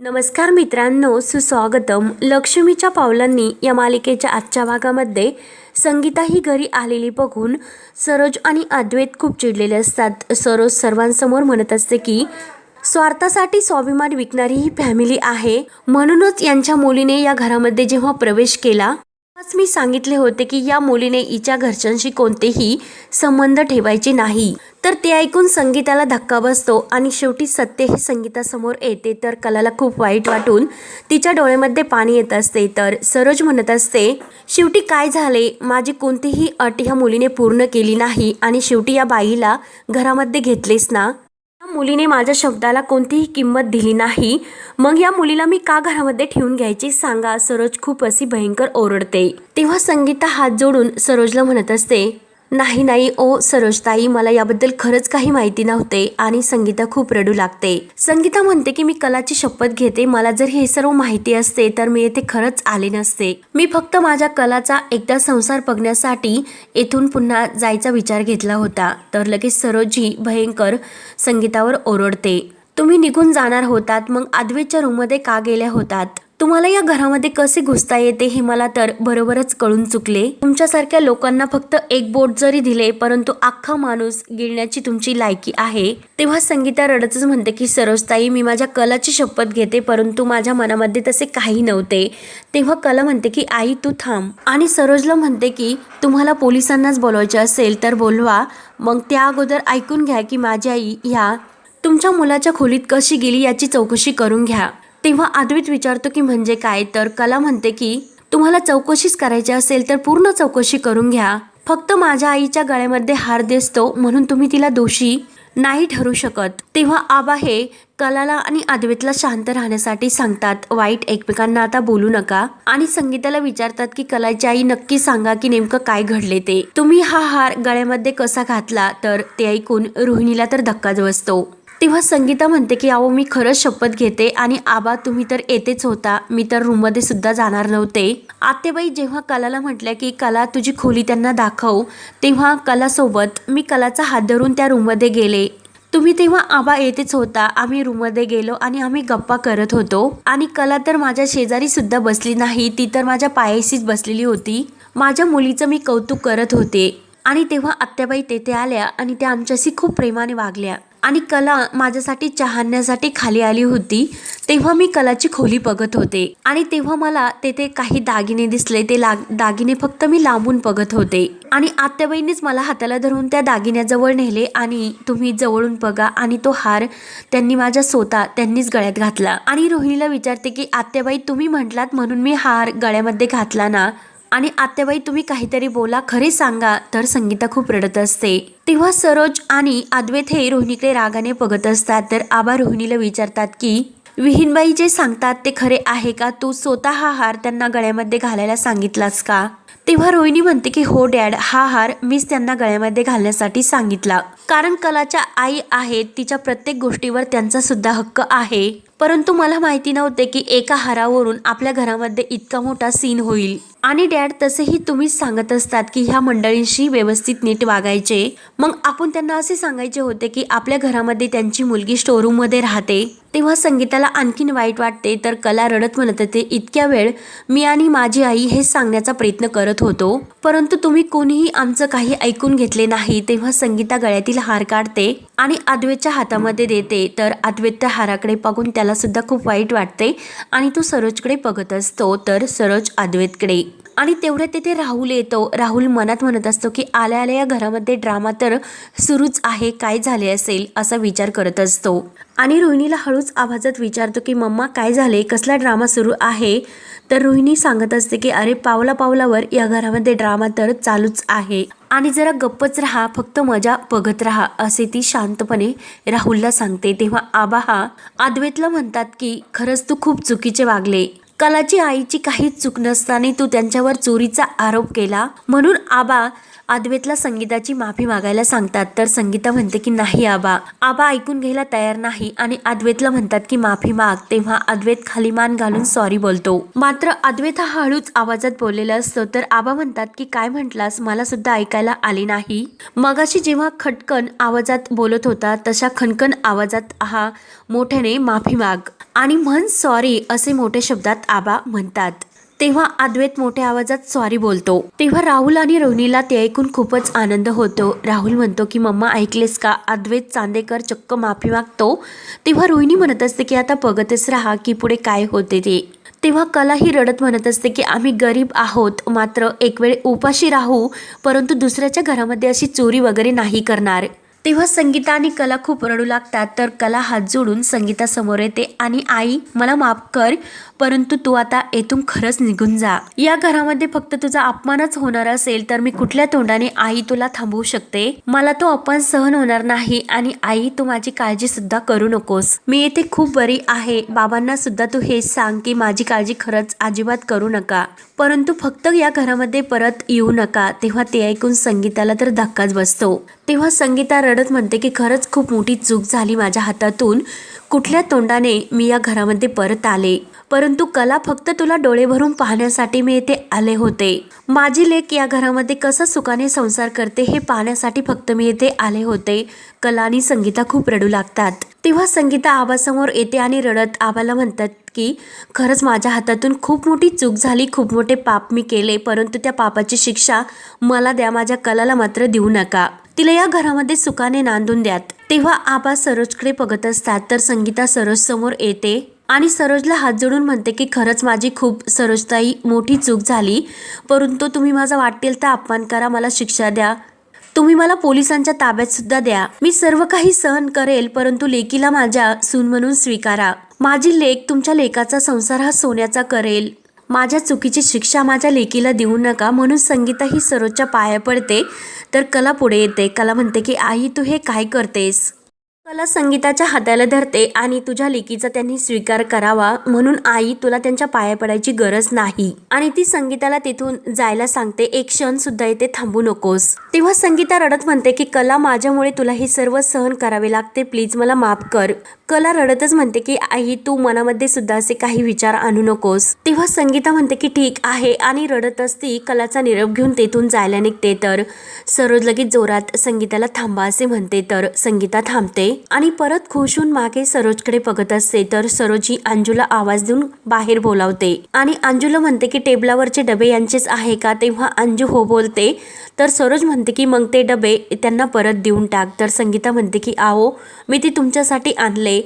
नमस्कार मित्रांनो सुस्वागतम. लक्ष्मीच्या पावलांनी या मालिकेच्या आजच्या भागामध्ये संगीता ही घरी आलेली बघून सरोज आणि अद्वैत खूप चिडलेले असतात. सरोज सर्वांसमोर म्हणत असते की स्वार्थासाठी स्वाभिमान विकणारी ही फॅमिली आहे. म्हणूनच यांच्या मुलीने या घरामध्ये जेव्हा प्रवेश केला आज मी सांगितले होते की या मुलीने हिच्या घरच्यांशी कोणतेही संबंध ठेवायचे नाही. तर ते ऐकून संगीताला धक्का बसतो आणि शेवटी सत्य हे संगीतासमोर येते. तर कलाला खूप वाईट वाटून तिच्या डोळ्यामध्ये पाणी येत असते. तर सरोज म्हणत असते शेवटी काय झाले? माझी कोणतीही अट ह्या मुलीने पूर्ण केली नाही आणि शेवटी या बाईला घरामध्ये घेतलेस ना? मुलीने माझ्या शब्दाला कोणतीही किंमत दिली नाही. मग या मुलीला मी का घरामध्ये ठेवून घ्यायची सांगा सरोज खूप अशी भयंकर ओरडते. तेव्हा संगीता हात जोडून सरोजला म्हणत असते नाही नाही ओ सरोजताई मला याबद्दल खरंच काही माहिती नव्हते आणि संगीता खूप रडू लागते. संगीता म्हणते की मी कलाची शपथ घेते. मला जर हे सर्व माहिती असते तर मी येथे खरंच आले नसते. मी फक्त माझ्या कलाचा एकदा संसार बघण्यासाठी येथून पुन्हा जायचा विचार घेतला होता. तर लगेच सरोजी भयंकर संगीतावर ओरडते. तुम्ही निघून जाणार होतात. मग अद्वेच्या रूममध्ये का गेल्या होतात? तुम्हाला या घरामध्ये कसे घुसता येते हे मला तर बरोबरच कळून चुकले. तुमच्यासारख्या लोकांना फक्त एक बोट जरी दिले परंतु अख्खा माणूस गिळण्याची तुमची लायकी आहे. तेव्हा संगीता रडतच म्हणते की सरोजताई मी माझ्या कलाची शपथ घेते परंतु माझ्या मनामध्ये तसे काही नव्हते. तेव्हा कला म्हणते की आई तू थांब. आणि सरोजला म्हणते की तुम्हाला पोलिसांनाच बोलवायचे असेल तर बोलवा. मग त्या अगोदर ऐकून घ्या की माझी आई ह्या तुमच्या मुलाच्या खोलीत कशी गेली याची चौकशी करून घ्या. तेव्हा अद्वित विचारतो की म्हणजे काय? तर कला म्हणते की तुम्हाला चौकशीच करायची असेल तर पूर्ण चौकशी करून घ्या. फक्त माझ्या आईच्या गळ्यामध्ये हार दिसतो म्हणून तुम्ही तिला दोषी नाही ठरू शकत. तेव्हा आबा हे कलाला आणि अद्वैतला शांत राहण्यासाठी सांगतात. वाईट एकमेकांना आता बोलू नका. आणि संगीताला विचारतात की कलाची आई नक्की सांगा की नेमकं काय घडले ते? तुम्ही हा हार गळ्यामध्ये कसा घातला? तर ते ऐकून रोहिणीला तर धक्काच बसतो. तेव्हा संगीता म्हणते की अहो मी खरंच शपथ घेते आणि आबा तुम्ही तर येतेच होता. मी तर रूममध्ये सुद्धा जाणार नव्हते. आतेबाई जेव्हा कलाला म्हटल्या की कला तुझी खोली त्यांना दाखव. तेव्हा कलासोबत मी कलाचा हात धरून त्या रूममध्ये गेले. तुम्ही तेव्हा आबा येतेच होता. आम्ही रूममध्ये गेलो आणि आम्ही गप्पा करत होतो. आणि कला तर माझ्या शेजारी सुद्धा बसली नाही. ती तर माझ्या पायाशीच बसलेली होती. माझ्या मुलीचं मी कौतुक करत होते. आणि तेव्हा आत्याबाई तेथे आल्या आणि त्या आमच्याशी खूप प्रेमाने वागल्या. आणि कला माझ्यासाठी चहाण्यासाठी खाली आली होती तेव्हा मी कलाची खोली बघत होते. आणि तेव्हा मला तेथे काही दागिने दिसले ते लाग दागिने फक्त मी लांबून बघत होते. आणि आत्याबाईंनीच मला हाताला धरून त्या दागिन्याजवळ नेले आणि तुम्ही जवळून बघा आणि तो हार त्यांनी माझ्या स्वतः त्यांनीच गळ्यात घातला. आणि रोहिणीला विचारते की आत्याबाई तुम्ही म्हटलात म्हणून मी हार गळ्यामध्ये घातला ना? आणि आत्याबाई तुम्ही काहीतरी बोला खरे सांगा तर संगीता खूप रडत असते. तेव्हा सरोज आणि अद्वैत हे रोहिणीकडे रागाने बघत असतात तर आबा रोहिणीला विचारतात की विहीनबाई जे सांगतात ते खरे आहे का? तू स्वतः हा हार त्यांना गळ्यामध्ये घालायला सांगितलास का? तेव्हा रोहिणी म्हणते की हो डॅड हा हार मीच त्यांना गळ्यामध्ये घालण्यासाठी सांगितला. कारण कलाच्या आई आहेत तिच्या प्रत्येक गोष्टीवर त्यांचा सुद्धा हक्क आहे. परंतु मला माहिती नव्हते की एका हारावरून आपल्या घरामध्ये इतका मोठा सीन होईल. आणि डॅड तसेही तुम्हीच सांगत असतात की ह्या मंडळींशी व्यवस्थित नीट वागायचे. मग आपण त्यांना असे सांगायचे होते की आपल्या घरामध्ये त्यांची मुलगी स्टोरूममध्ये राहते. तेव्हा संगीताला आणखीन वाईट वाटते तर कला रडत म्हणत होते इतक्या वेळ मी आणि माझी आई हे सांगण्याचा प्रयत्न करत करत होतो. परंतु तुम्ही कोणीही आमचं काही ऐकून घेतले नाही तेव्हा संगीता गळ्यातील हार काढते आणि अद्वैतच्या हातामध्ये देते. तर अद्वैत त्या हाराकडे बघून त्याला सुद्धा खूप वाईट वाटते आणि तो सरोजकडे बघत असतो. तर सरोज अद्वैतकडे आणि तेवढ्यात तिथे राहुल येतो. राहुल मनात म्हणत असतो की आल्या आल्या या घरामध्ये ड्रामा तर सुरूच आहे काय झाले असेल असा विचार करत असतो. आणि रोहिणीला हळूच आवाजात विचारतो की मम्मा काय झाले? कसला ड्रामा सुरू आहे? तर रोहिणी सांगत असते की अरे पावला पावलावर या घरामध्ये ड्रामा तर चालूच आहे. आणि जरा गप्पच राहा फक्त मजा बघत राहा असे ती शांतपणे राहुलला सांगते. तेव्हा आबा हा आदवेतला म्हणतात की खरंच तू खूप चुकीचे वागले. कलाची आईची काहीच चूक नसताना तू त्यांच्यावर चोरीचा आरोप केला. म्हणून आबा अद्वैतला संगीताची माफी मागायला सांगतात तर संगीता म्हणते की नाही आबा. आबा ऐकून घ्यायला तयार नाही आणि अद्वैतला म्हणतात की माफी माग. तेव्हा अद्वैत खाली मान घालून सॉरी बोलतो. मात्र अद्वैत हा हळूच आवाजात बोललेला असतो तर आबा म्हणतात की काय म्हटलास? मला सुद्धा ऐकायला आले नाही. मगाशी जेव्हा खटकन आवाजात बोलत होता तशा खणकन आवाजात हा मोठ्याने माफी माग. आणि म्हण सॉरी असे मोठ्या शब्दात आबा म्हणतात. तेव्हा अद्वैत मोठ्या आवाजात सॉरी बोलतो. तेव्हा राहुल आणि रोहिणीला ते ऐकून खूपच आनंद होतो. राहुल म्हणतो की मम्मा ऐकलेस का? अद्वैत चांदेकर चक्क माफी मागतो. तेव्हा रोहिणी म्हणत असते की आता बघतच राहा की पुढे काय होते ते. तेव्हा कला ही रडत म्हणत असते की आम्ही गरीब आहोत. मात्र एक वेळ उपाशी राहू. परंतु दुसऱ्याच्या घरामध्ये अशी चोरी वगैरे नाही करणार. तेव्हा संगीता आणि कला खूप रडू लागतात. तर कला हात जोडून संगीतासमोर येते आणि आई मला माफ कर परंतु तू आता येथून खरंच निघून जा. या घरामध्ये फक्त तुझा अपमानच होणार असेल तर मी कुठल्या तोंडाने आई तुला थांबवू शकते? मला तो अपमान सहन होणार नाही आणि आई तू माझी काळजी सुद्धा करू नकोस. मी येथे खूप बरी आहे. बाबांना सुद्धा तू हेच सांग की माझी काळजी खरंच अजिबात करू नका. परंतु फक्त या घरामध्ये परत येऊ नका. तेव्हा ते ऐकून संगीताला तर धक्काच बसतो. तेव्हा संगीता रडत म्हणते की खरंच खूप मोठी चूक झाली माझ्या हातातून. कुठल्या तोंडाने मी या घरामध्ये परत आले? परंतु कला फक्त तुला डोळे भरून पाहण्यासाठी मी येथे आले होते. माझी लेख या घरामध्ये कसा सुखाने संसार करते हे पाहण्यासाठी फक्त मी येथे आले होते. कला आणि संगीता खूप रडू लागतात. तेव्हा संगीता आबासमोर येते आणि रडत आबाला म्हणतात की खरंच माझ्या हातातून खूप मोठी चूक झाली खूप मोठे पाप मी केले परंतु त्या पापाची शिक्षा मला द्या माझ्या कलाला मात्र देऊ नका. तिला या घरामध्ये सुखाने नांदून द्यात. तेव्हा आबा सरोजकडे बघत असतात. तर संगीता सरोज समोर येते आणि सरोजला हात जोडून म्हणते की खरंच माझी खूप सरोजताई मोठी चूक झाली. परंतु तुम्ही माझा वाटेल तर अपमान करा मला शिक्षा द्या. तुम्ही मला पोलिसांच्या ताब्यात सुद्धा द्या. मी सर्व काही सहन करेल परंतु लेकीला माझ्या सून म्हणून स्वीकारा. माझी लेक तुमच्या लेकाचा संसार हा सोन्याचा करेल. माझ्या चुकीची शिक्षा माझ्या लेकीला देऊ नका म्हणून संगीता ही सरोजच्या पाया पडते. तर कला पुढे येते. कला म्हणते की आई तू हे काय करतेस? कला संगीताच्या हाताला धरते आणि तुझ्या लेकीचा त्यांनी स्वीकार करावा म्हणून आई तुला त्यांच्या पाया पडायची गरज नाही. आणि ती संगीताला तिथून जायला सांगते एक क्षण सुद्धा इथे थांबू नकोस. तेव्हा संगीता रडत म्हणते की कला माझ्यामुळे तुला हे सर्व सहन करावे लागते. प्लीज मला माफ कर. कला रडतच म्हणते की आई तू मनामध्ये सुद्धा असे काही विचार आणू नकोस. तेव्हा संगीता म्हणते की ठीक आहे. आणि रडत असती कलाचा निरोप घेऊन तेथून जायला निघते. तर सरोज लगेच जोरात संगीताला थांबा असे म्हणते. तर संगीता थांबते. आणि परत खुश होऊन मागे सरोजकडे बघत असते तर सरोजी अंजूला आवाज देऊन बाहेर बोलावते. आणि अंजूला म्हणते की टेबलावरचे डबे यांचेच आहे का? तेव्हा अंजू हो बोलते. तर सरोज म्हणते की मग ते डबे त्यांना परत देऊन टाक. तर संगीता म्हणते की आओ मी ती तुमच्यासाठी आणले.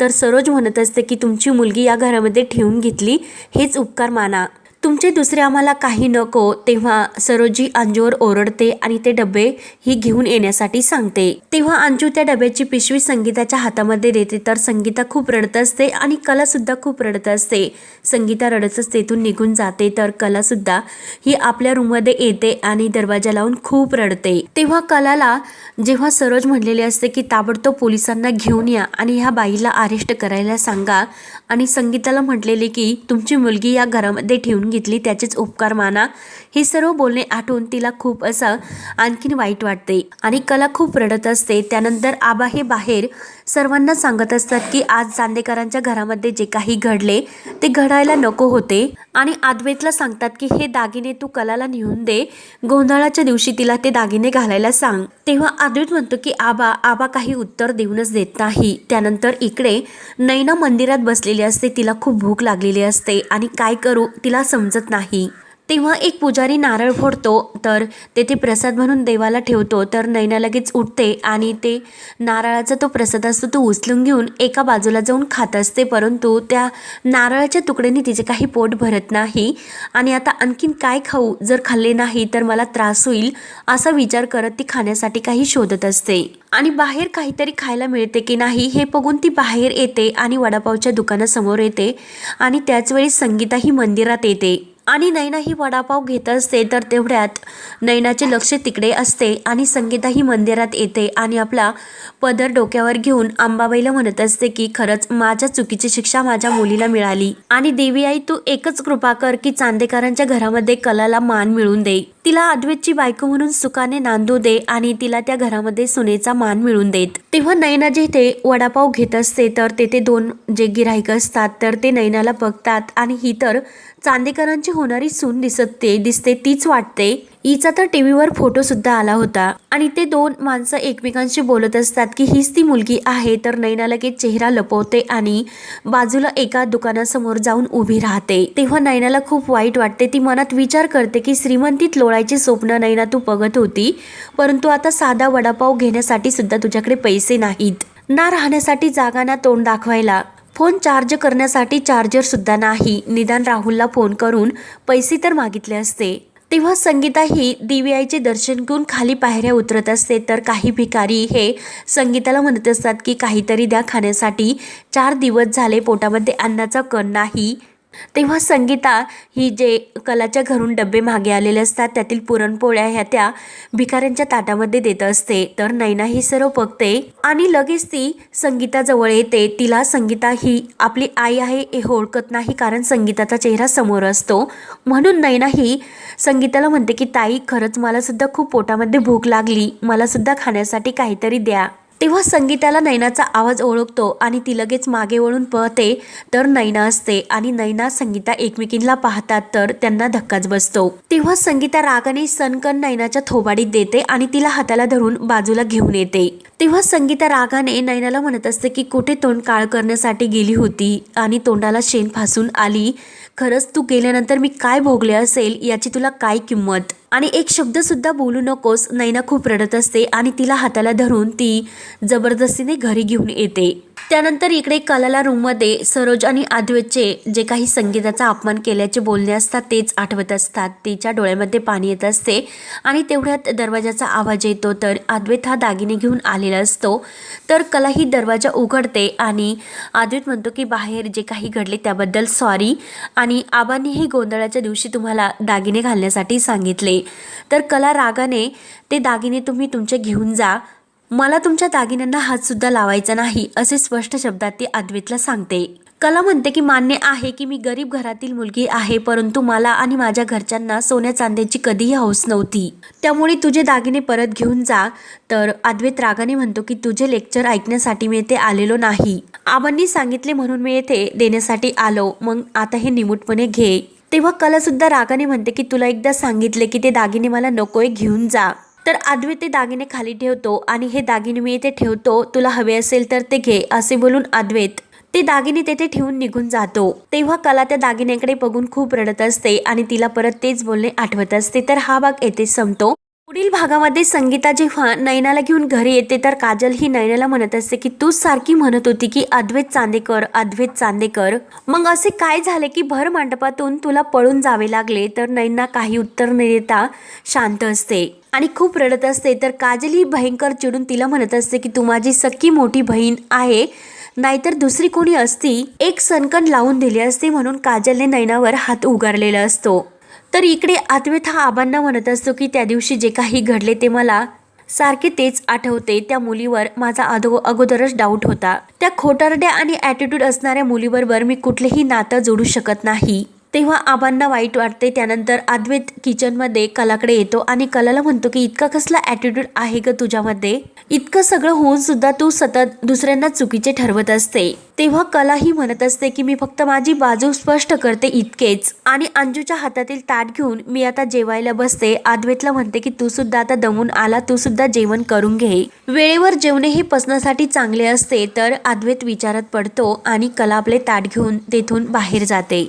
तर सरोज म्हणत असते की तुमची मुलगी या घरामध्ये ठेवून घेतली हेच उपकार माना. तुमचे दुसरे आम्हाला काही नको तेव्हा सरोजी अंजूवर ओरडते आणि ते डबे ही घेऊन येण्यासाठी सांगते. तेव्हा अंजू त्या डब्याची पिशवी संगीताच्या हातामध्ये देते तर संगीता खूप रडत असते आणि कला सुद्धा खूप रडत असते. संगीता रडतच तेथून निघून जाते तर कला सुद्धा ही आपल्या रूममध्ये येते आणि दरवाजा लावून खूप रडते. तेव्हा कलाला जेव्हा सरोज म्हणलेले असते की ताबडतोब पोलिसांना घेऊन या आणि ह्या बाईला अरेस्ट करायला सांगा आणि संगीताला म्हटलेले की तुमची मुलगी या घरामध्ये ठेवून घेतली त्याचेच उपकार माना. हे सर्व बोलणे आठवून तिला खूप असं आणखीन वाईट वाटते. आणि कला खूप रडत असते. त्यानंतर आबा हे बाहेर सर्वांना सांगत असतात की आज चांदेकरांच्या घरामध्ये जे काही घडले ते घडायला नको होते. आणि आद्वेतला सांगतात की हे दागिने तू कलाला नेऊन दे. गोंधळाच्या दिवशी तिला ते दागिने घालायला सांग. तेव्हा अद्वैत म्हणतो की आबा आबा काही उत्तर देऊनच देत नाही. त्यानंतर इकडे नैना मंदिरात बसलेली असते तिला खूप भूक लागलेली असते. आणि काय करू तिला समजत नाही. तेव्हा एक पुजारी नारळ फोडतो तर तेथे प्रसाद म्हणून देवाला ठेवतो तर नैना लगेच उठते आणि ते नारळाचा तो प्रसाद असतो तो उचलून घेऊन एका बाजूला जाऊन खात असते परंतु त्या नारळाच्या तुकड्याने तिचे काही पोट भरत नाही. आणि आता आणखीन काय खाऊ? जर खाल्ले नाही तर मला त्रास होईल असा विचार करत ती खाण्यासाठी काही शोधत असते. आणि बाहेर काहीतरी खायला मिळते की नाही हे बघून ती बाहेर येते आणि वडापावच्या दुकानासमोर येते आणि त्याचवेळी संगीताही मंदिरात येते. आणि नैना ही वडापाव घेत असते तर तेवढ्यात नैनाचे लक्ष तिकडे असते आणि संगीता ही मंदिरात येते आणि आपला पदर डोक्यावर घेऊन अंबाबाईला म्हणत असते की खरंच माझ्या चुकीची शिक्षा माझ्या मुलीला मिळाली आणि देवी आई तू एकच कृपा कर की चांदेकरांच्या घरामध्ये कलाला मान मिळून दे. तिला अद्वैतची बायको म्हणून सुखाने नांदू दे आणि तिला त्या घरामध्ये सुनेचा मान मिळून देत. तेव्हा नैना जेथे वडापाव घेत असते तर तेथे दोन जे गिराईक असतात तर ते नैनाला बघतात आणि ही तर चांदेकरांची होणारी सून दिसत ते दिसते तीच वाटते. हिचा तर टी व्हीवर फोटोसुद्धा आला होता. आणि ते दोन माणसं एकमेकांशी बोलत असतात की हीच ती मुलगी आहे तर नैना लगेच चेहरा लपवते आणि बाजूला एका दुकानासमोर जाऊन उभी राहते. तेव्हा नैनाला खूप वाईट वाटते. ती मनात विचार करते की श्रीमंतीत लोळायची स्वप्न नैना तू बघत होती परंतु आता साधा वडापाव घेण्यासाठी सुद्धा तुझ्याकडे पैसे नाहीत. ना राहण्यासाठी जागा ना तोंड दाखवायला. फोन चार्ज करण्यासाठी चार्जर सुद्धा नाही. निदान राहुलला फोन करून पैसे तर मागितले असते. तेव्हा संगीता ही दिव्याईचे दर्शन घेऊन खाली पायऱ्या उतरत असते. तर काही भिकारी हे संगीताला म्हणत असतात की काहीतरी द्या खाण्यासाठी. चार दिवस झाले पोटामध्ये अन्नाचा कण नाही. तेव्हा संगीता ही जे कलाच्या घरून डबे मागे आलेले असतात त्यातील पुरणपोळ्या ह्या त्या भिकाऱ्यांच्या ताटामध्ये देत असते. तर नैना ही सर्व बघते आणि लगेच ती संगीताजवळ येते. तिला संगीता ही आपली आई आहे हे ओळखत नाही कारण संगीताचा चेहरा समोर असतो. म्हणून नैना ही संगीताला म्हणते की ताई खरंच मला सुद्धा खूप पोटामध्ये भूक लागली. मला सुद्धा खाण्यासाठी काहीतरी द्या. तेव्हा संगीताला नैनाचा आवाज ओळखतो आणि ती लगेच मागे वळून पळते तर नैना असते आणि नैना संगीता एकमेकींना पाहतात तर त्यांना धक्काच बसतो. तेव्हा संगीता रागाने सनकन नैनाच्या थोबाडीत देते आणि तिला हाताला धरून बाजूला घेऊन येते. तेव्हा संगीता रागाने नैनाला म्हणत असते की कुठे तोंड काळ करण्यासाठी गेली होती आणि तोंडाला शेण फासून आली? खरंच तू गेल्यानंतर मी काय भोगले असेल याची तुला काय किंमत? आणि एक शब्दसुद्धा बोलू नकोस नैना खूप रडत असते आणि तिला हाताला धरून ती जबरदस्तीने घरी घेऊन येते. त्यानंतर इकडे कलाला रूममध्ये सरोज आणि आद्वेतचे जे काही संगीताचा अपमान केल्याचे बोलणे असतात तेच आठवत असतात. तिच्या डोळ्यामध्ये पाणी येत असते आणि तेवढ्यात दरवाजाचा आवाज येतो. तर अद्वैत हा दागिने घेऊन आलेला असतो. तर कला ही दरवाजा उघडते आणि अद्वैत म्हणतो की बाहेर जे काही घडले त्याबद्दल सॉरी आणि आबांनी हे गोंधळाच्या दिवशी तुम्हाला दागिने घालण्यासाठी सांगितले. तर कला रागाने ते दागिने तुम्ही तुमचे घेऊन जा. मला तुमच्या दागिन्यांना हात सुद्धा लावायचा नाही असे स्पष्ट शब्दात ती अद्वैतला सांगते. कला म्हणते की मान्य आहे की मी गरीब घरातील मुलगी आहे परंतु मला आणि माझ्या घरच्यांना सोन्या चांद्याची कधीही हौस नव्हती. त्यामुळे तुझे दागिने परत घेऊन जा. तर अद्वैत रागाने म्हणतो की तुझे लेक्चर ऐकण्यासाठी मी येथे आलेलो नाही. आबांनी सांगितले म्हणून मी येथे देण्यासाठी आलो. मग आता हे निमूटपणे घे. तेव्हा कला सुद्धा रागाने म्हणते की तुला एकदा सांगितले की ते दागिने मला नकोय घेऊन जा. तर अद्वैत ते दागिने खाली ठेवतो आणि हे दागिने मी इथे ठेवतो. तुला हवे असेल तर ते घे असे बोलून अद्वैत ते दागिने तेथे ठेवून निघून जातो. तेव्हा कला त्या दागिन्याकडे बघून खूप रडत असते आणि तिला परत तेच बोलणे आठवत असते. तर हा भाग येथे संपतो. पुढील भागामध्ये संगीता जेव्हा नयनाला घेऊन घरी येते तर काजल ही नयनाला म्हणत असते की तू सारखी म्हणत होती की अद्वैत चांदेकर अद्वैत चांदेकर. मग असे काय झाले की भर मंडपातून तुला पळून जावे लागले तर नयना काही उत्तर न देता शांत असते. आणि खूप रडत असते. तर काजल ही भयंकर चिडून तिला म्हणत असते की तू माझी सख्खी मोठी बहीण आहे. नाहीतर दुसरी कोणी असती एक सनकन लावून दिली असती म्हणून काजलने नैनावर हात उगारलेला असतो. तर इकडे अद्वैत हा आबांना म्हणत असतो की त्या दिवशी जे काही घडले ते मला सारखे तेच आठवते. त्या मुलीवर माझा अधो अगोदरच डाऊट होता. त्या खोटारड्या आणि ॲटिट्यूड असणाऱ्या मुलीबरोबर मी कुठलेही नातं जोडू शकत नाही. तेव्हा आबांना वाईट वाटते. त्यानंतर अद्वैत किचनमध्ये कलाकडे येतो आणि कलाला म्हणतो की इतका कसला ॲटिट्यूड आहे ग तुझ्यामध्ये? इतकं सगळं होऊन सुद्धा तू सतत दुसऱ्यांना चुकीचे ठरवत असते. तेव्हा कला ही म्हणत असते की मी फक्त माझी बाजू स्पष्ट करते इतकेच. आणि अंजूच्या हातातील ताट घेऊन मी आता जेवायला बसते. अद्वैतला म्हणते की तू सुद्धा आता दमून आला. तू सुद्धा जेवण करून घे. वेळेवर जेवणे हे पचनासाठी चांगले असते तर अद्वैत विचारात पडतो आणि कला आपले ताट घेऊन तेथून बाहेर जाते.